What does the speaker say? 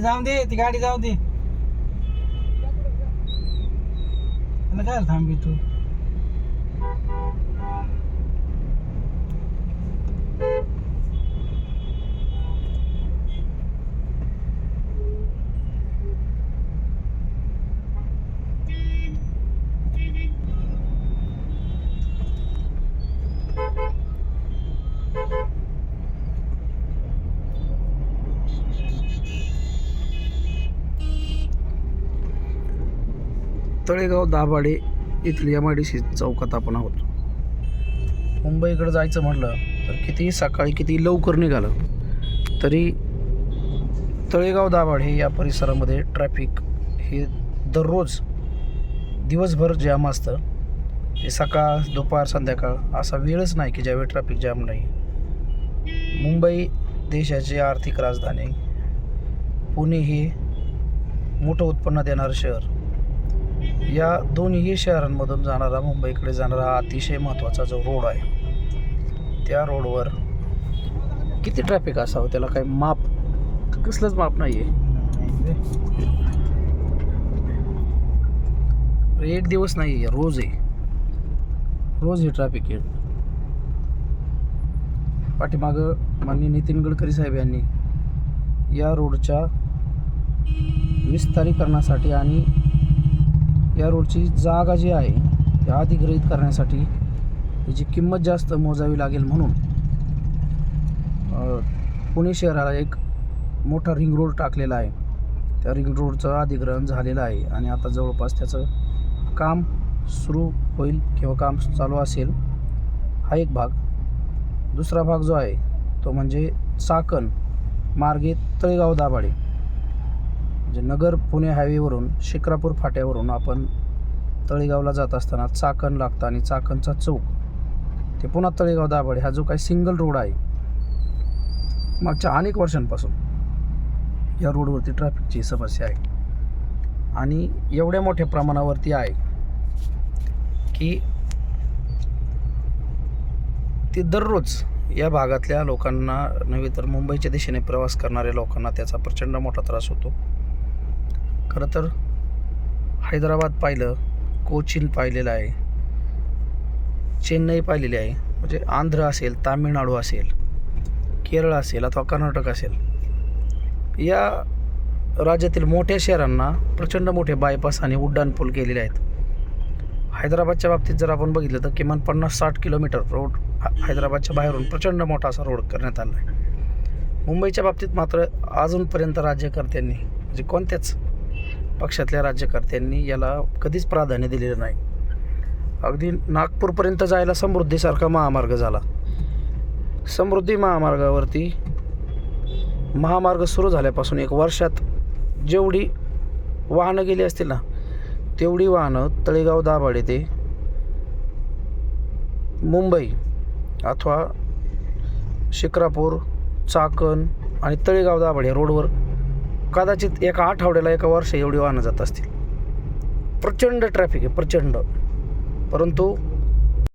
जाऊ दे ती गाडी जाऊ दे. त्याला काय थांबी तू? तळेगाव दाभाडे इथल्या एम आय डी सी चौकात आपण आहोत. मुंबईकडे जायचं म्हटलं तर कितीही सकाळी किती लवकर निघालं तरी तळेगाव दाभाडे या परिसरामध्ये ट्रॅफिक हे दररोज दिवसभर जाम असतं. हे सकाळ दुपार संध्याकाळ असा वेळच नाही की ज्यावेळी ट्रॅफिक जाम नाही. मुंबई देशाची आर्थिक राजधानी पुणे हे मोठं उत्पन्न देणारं शहर. या दोन्ही शहरांमधून जाणारा मुंबईकडे जाणारा हा अतिशय महत्त्वाचा जो रोड आहे त्या रोडवर किती ट्रॅफिक असावं? त्याला काही माप कसलंच माप नाही आहे एक दिवस नाही आहे रोज आहे रोज हे ट्रॅफिक आहे पाठीमागं माननीय नितीन गडकरी साहेब यांनी या रोडच्या विस्तारीकरणासाठी आणि या रोडची जागा जी आहे ती अधिग्रहित करण्यासाठी त्याची किंमत जास्त मोजावी लागेल म्हणून पुणे शहराला एक मोठा रिंग रोड टाकलेला आहे. त्या रिंग रोडचं अधिग्रहण झालेलं आहे आणि आता जवळपास त्याचं काम सुरू होईल किंवा काम चालू असेल हा एक भाग. दुसरा भाग जो आहे तो म्हणजे चाकण मार्गे तळेगाव दाभाडे. म्हणजे नगर पुणे हायवेवरून शिक्रापूर फाट्यावरून आपण तळेगावला जात असताना चाकण लागतं आणि चाकणचा चौक. ते पुन्हा तळेगाव दाभाडे. हा जो काही सिंगल रोड आहे मागच्या अनेक वर्षांपासून या रोडवरती ट्रॅफिकची समस्या आहे. आणि एवढ्या मोठ्या प्रमाणावरती आहे की ते दररोज या भागातल्या लोकांना नव्हे तर मुंबईच्या दिशेने प्रवास करणाऱ्या लोकांना त्याचा प्रचंड मोठा त्रास होतो. खरं तर हैदराबाद पाहिलं कोचीन पाहिलेलं आहे चेन्नई पाहिलेली आहे म्हणजे आंध्र असेल तामिळनाडू असेल केरळ असेल अथवा कर्नाटक असेल या राज्यातील मोठ्या शहरांना प्रचंड मोठे बायपास आणि उड्डाणपूल केलेले आहेत. हैदराबादच्या बाबतीत जर आपण बघितलं तर किमान पन्नास साठ किलोमीटर रोड हैदराबादच्या बाहेरून प्रचंड मोठा असा रोड करण्यात आला आहे. मुंबईच्या बाबतीत मात्र अजूनपर्यंत राज्यकर्त्यांनी म्हणजे कोणत्याच पक्षातल्या राज्यकर्त्यांनी याला कधीच प्राधान्य दिलेलं नाही. अगदी नागपूरपर्यंत जायला समृद्धीसारखा महामार्ग झाला. समृद्धी महामार्गावरती महामार्ग सुरू झाल्यापासून एक वर्षात जेवढी वाहनं गेली असतील ना तेवढी वाहनं तळेगाव दाभाडे ते मुंबई अथवा शिक्रापूर चाकण आणि तळेगाव दाभाडे या रोडवर कदाचित एका आठवड्याला एका वर्ष एवढी वाहनं जात असतील. प्रचंड ट्रॅफिक आहे प्रचंड. परंतु